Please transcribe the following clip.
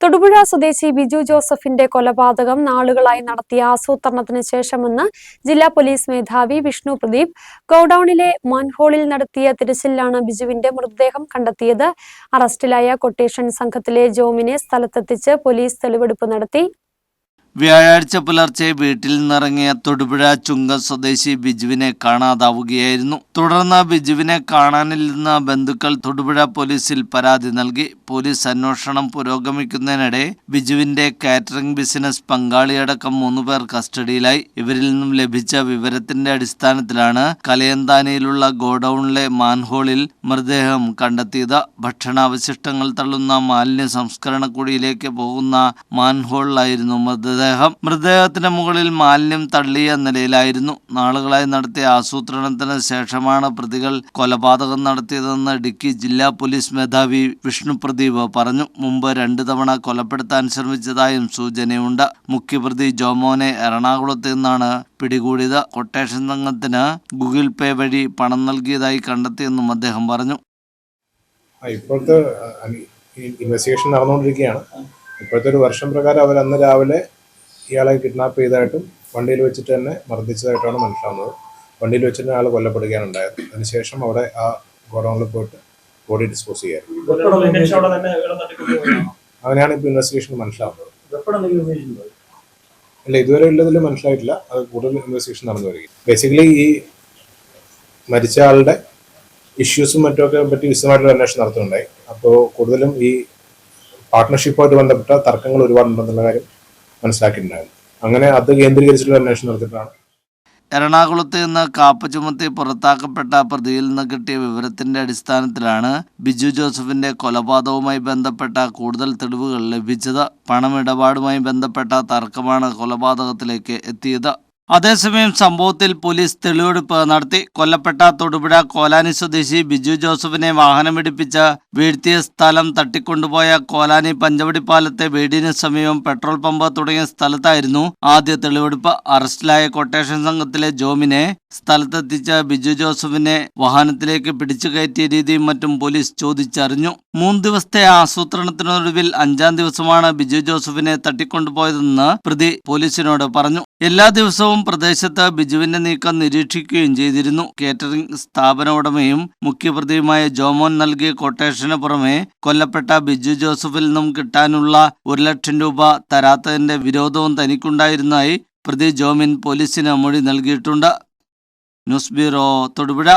തൊടുപുഴ സ്വദേശി ബിജു ജോസഫിന്റെ കൊലപാതകം നാളുകളായി നടത്തിയ ആസൂത്രണത്തിന് ശേഷമെന്ന് ജില്ലാ പോലീസ് മേധാവി വിഷ്ണു പ്രദീപ് ഗോഡൌണിലെ മാൻഹോളിൽ നടത്തിയ തിരച്ചിലാണ് ബിജുവിന്റെ മൃതദേഹം കണ്ടെത്തിയത്. അറസ്റ്റിലായ കൊട്ടേഷൻ സംഘത്തിലെ ജോമിനെ സ്ഥലത്തെത്തിച്ച് പോലീസ് തെളിവെടുപ്പ് നടത്തി. വ്യാഴാഴ്ച പുലർച്ചെ വീട്ടിൽ നിന്നിറങ്ങിയ തൊടുപുഴ ചുങ്ക സ്വദേശി ബിജുവിനെ കാണാതാവുകയായിരുന്നു. തുടർന്ന് ബിജുവിനെ കാണാനില്ലെന്ന ബന്ധുക്കൾ തൊടുപുഴ പോലീസിൽ പരാതി നൽകി. പോലീസ് അന്വേഷണം പുരോഗമിക്കുന്നതിനിടെ ബിജുവിന്റെ കാറ്ററിംഗ് ബിസിനസ് പങ്കാളിയടക്കം മൂന്നുപേർ കസ്റ്റഡിയിലായി. ഇവരിൽ നിന്നും ലഭിച്ച വിവരത്തിന്റെ അടിസ്ഥാനത്തിലാണ് കലയന്താനിയിലുള്ള ഗോഡൌണിലെ മാൻഹോളിൽ മൃതദേഹം കണ്ടെത്തിയത്. ഭക്ഷണാവശിഷ്ടങ്ങൾ തള്ളുന്ന മാലിന്യ സംസ്കരണ കുഴിയിലേക്ക് പോകുന്ന മാൻഹോളിലായിരുന്നു മൃതദേഹം. മൃതദേഹത്തിന് മുകളിൽ മാലിന്യം തള്ളിയ നിലയിലായിരുന്നു. നാളുകളായി നടത്തിയ ആസൂത്രണത്തിന് ശേഷമാണ് പ്രതികൾ കൊലപാതകം നടത്തിയതെന്ന് ഇടുക്കി ജില്ലാ പോലീസ് മേധാവി വിഷ്ണു പ്രദീപ് പറഞ്ഞു. മുമ്പ് രണ്ടു തവണ കൊലപ്പെടുത്താൻ ശ്രമിച്ചതായും സൂചനയുണ്ട്. മുഖ്യപ്രതി ജോമോനെ എറണാകുളത്ത് നിന്നാണ് പിടികൂടിയത്. കൊട്ടേഷൻ സംഘത്തിന് ഗൂഗിൾ പേ വഴി പണം നൽകിയതായി കണ്ടെത്തിയെന്നും അദ്ദേഹം പറഞ്ഞു. ഇപ്പോഴത്തെ ഇൻവെസ്റ്റിഗേഷൻ നടന്നുകൊണ്ടിരിക്കുകയാണ്. ഇപ്പോഴത്തെ ഒരു വർഷം പ്രകാരം അവർ അന്ന് രാവിലെ ഇയാളെ കിഡ്നാപ്പ് ചെയ്തതായിട്ടും വണ്ടിയിൽ വെച്ചിട്ട് തന്നെ മർദ്ദിച്ചതായിട്ടാണ് മനസ്സിലാവുന്നത്. വണ്ടിയിൽ വെച്ചിട്ട് അയാൾ കൊല്ലപ്പെടുകയാണ് ഉണ്ടായത്. അതിനുശേഷം അവിടെ ആ ഗോഡൗണിൽ പോയിട്ട് ബോഡി ഡിസ്പോസ് ചെയ്യാറ് വെപ്പണം ഉന്നയിച്ച് അവിടെ തന്നെ വെള്ളം തട്ടിക്കൊണ്ടുപോകുന്നതാണോ? അങ്ങനെയാണ് ഇപ്പോൾ ഇൻവെസ്റ്റിഗേഷൻ മനസ്സിലാവുന്നത്? അല്ല ഇതുവരെ ഉള്ളതിൽ മനസ്സിലായിട്ടില്ല. അത് കൂടുതൽ ഇൻവെസ്റ്റിഗേഷൻ നടന്നു വരികയും ബേസിക്കലി ഈ മരിച്ച ആളുടെ ഇഷ്യൂസും മറ്റുമൊക്കെ പറ്റി വിശദമായിട്ടുള്ള അന്വേഷണം നടത്തുന്നുണ്ടായി. അപ്പോൾ കൂടുതലും ഈ പാർട്ട്ണർഷിപ്പുമായിട്ട് ബന്ധപ്പെട്ട തർക്കങ്ങൾ ഒരുപാടുണ്ടെന്നുള്ള കാര്യം മനസ്സിലാക്കിയിട്ടുണ്ടായിരുന്നു. അങ്ങനെ അത് കേന്ദ്രീകരിച്ചിട്ടുള്ള അന്വേഷണം നടത്തിയിട്ടാണ് എറണാകുളത്ത് നിന്ന് കാപ്പ ചുമത്തി പുറത്താക്കപ്പെട്ട പ്രതിയിൽ നിന്ന് കിട്ടിയ വിവരത്തിന്റെ അടിസ്ഥാനത്തിലാണ് ബിജു ജോസഫിന്റെ കൊലപാതകവുമായി ബന്ധപ്പെട്ട കൂടുതൽ തെളിവുകൾ ലഭിച്ചത്. പണമിടപാടുമായി ബന്ധപ്പെട്ട തർക്കമാണ് കൊലപാതകത്തിലേക്ക് എത്തിയത്. അതേസമയം സംഭവത്തിൽ പോലീസ് തെളിവെടുപ്പ് നടത്തി. കൊല്ലപ്പെട്ട തൊടുപുഴ കോലാനി സ്വദേശി ബിജു ജോസഫിനെ വാഹനമിടിപ്പിച്ച് വീഴ്ത്തിയ സ്ഥലം തട്ടിക്കൊണ്ടുപോയ കോലാനി പഞ്ചവടിപ്പാലത്തെ വീടിന് സമീപം പെട്രോൾ പമ്പ് തുടങ്ങിയ സ്ഥലത്തായിരുന്നു ആദ്യ തെളിവെടുപ്പ്. അറസ്റ്റിലായ കൊട്ടേഷൻ സംഘത്തിലെ ജോമിനെ സ്ഥലത്തെത്തിച്ച ബിജു ജോസഫിനെ വാഹനത്തിലേക്ക് പിടിച്ചു കയറ്റിയ രീതിയും മറ്റും പോലീസ് ചോദിച്ചറിഞ്ഞു. മൂന്ന് ദിവസത്തെ ആസൂത്രണത്തിനൊടുവിൽ അഞ്ചാം ദിവസമാണ് ബിജു ജോസഫിനെ തട്ടിക്കൊണ്ടുപോയതെന്ന് പ്രതി പോലീസിനോട് പറഞ്ഞു. എല്ലാ ദിവസവും പ്രദേശത്ത് ബിജുവിന്റെ നീക്കം നിരീക്ഷിക്കുകയും ചെയ്തിരുന്നു. കേറ്ററിംഗ് സ്ഥാപന ഉടമയും മുഖ്യപ്രതിയുമായ ജോമോൻ നൽകിയ കൊട്ടേഷന് പുറമെ കൊല്ലപ്പെട്ട ബിജു ജോസഫിൽ നിന്നും കിട്ടാനുള്ള ഒരു ലക്ഷം രൂപ തരാത്തതിന്റെ വിരോധവും തനിക്കുണ്ടായിരുന്നതായി പ്രതി ജോമിൻ പോലീസിന് മൊഴി നൽകിയിട്ടുണ്ട്. News bureau Thodupuzha.